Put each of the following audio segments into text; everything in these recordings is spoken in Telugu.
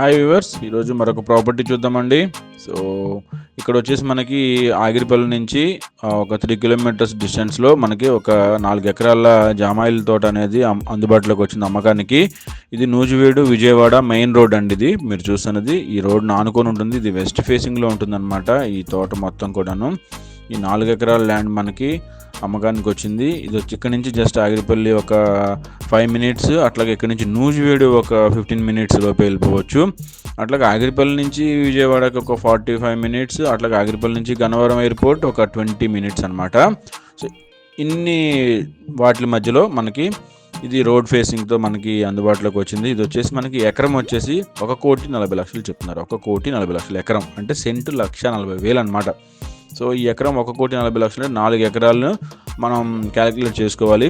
హాయ్ వ్యూవర్స్ ఈరోజు మరొక ప్రాపర్టీ చూద్దామండి. సో ఇక్కడ వచ్చేసి మనకి ఆగిరిపల్లి నుంచి ఒక త్రీ కిలోమీటర్స్ డిస్టెన్స్లో మనకి ఒక నాలుగు ఎకరాల జామాయిల తోట అనేది అందుబాటులోకి వచ్చింది అమ్మకానికి. ఇది నూజివీడు విజయవాడ మెయిన్ రోడ్ అండి ఇది. మీరు చూస్తున్నది ఈ రోడ్ ఆనుకొని ఉంటుంది. ఇది వెస్ట్ ఫేసింగ్లో ఉంటుందన్నమాట ఈ తోట మొత్తం కూడాను. ఈ నాలుగు ఎకరాల ల్యాండ్ మనకి అమ్మకానికి వచ్చింది ఇది వచ్చి ఇక్కడ నుంచి జస్ట్ ఆగిరిపల్లి ఒక ఫైవ్ మినిట్స్ అట్లాగే ఇక్కడ నుంచి నూజివీడు ఒక ఫిఫ్టీన్ మినిట్స్ లోపు వెళ్ళిపోవచ్చు. అట్లాగే ఆగిరిపల్లి నుంచి విజయవాడకి ఒక ఫార్టీ ఫైవ్ మినిట్స్ అట్లాగే ఆగిరిపల్లి నుంచి గన్నవరం ఎయిర్పోర్ట్ ఒక ట్వంటీ మినిట్స్ అనమాట సో ఇన్ని వాటి మధ్యలో మనకి ఇది రోడ్ ఫేసింగ్తో మనకి అందుబాటులోకి వచ్చింది. ఇది వచ్చేసి మనకి ఎకరం వచ్చేసి ఒక కోటి నలభై లక్షలు చెప్తున్నారు. ఒక కోటి నలభై లక్షలు ఎకరం. అంటే సెంటు లక్ష నలభై వేలు అనమాట సో ఈ ఎకరం ఒక కోటి నలభై లక్షలు నాలుగు ఎకరాలను మనం క్యాలిక్యులేట్ చేసుకోవాలి.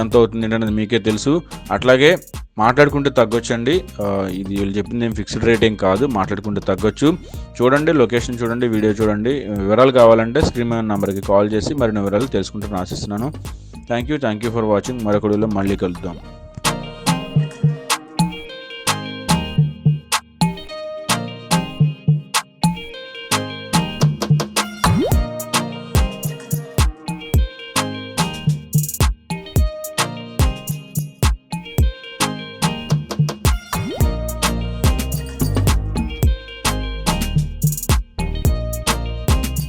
ఎంత అవుతుంది ఏంటనేది మీకే తెలుసు. అట్లాగే మాట్లాడుకుంటే తగ్గొచ్చండి. ఇది వీళ్ళు చెప్పింది ఏం ఫిక్స్డ్ రేట్ ఏం కాదు మాట్లాడుకుంటే తగ్గొచ్చు. చూడండి లొకేషన్ చూడండి వీడియో చూడండి. వివరాలు కావాలంటే స్క్రీన్ మీద నెంబర్కి కాల్ చేసి మరిన్ని వివరాలు తెలుసుకుంటాను ఆశిస్తున్నాను. Thank you thank you for watching మరొక వీడియోలో మళ్ళీ కలుద్దాం.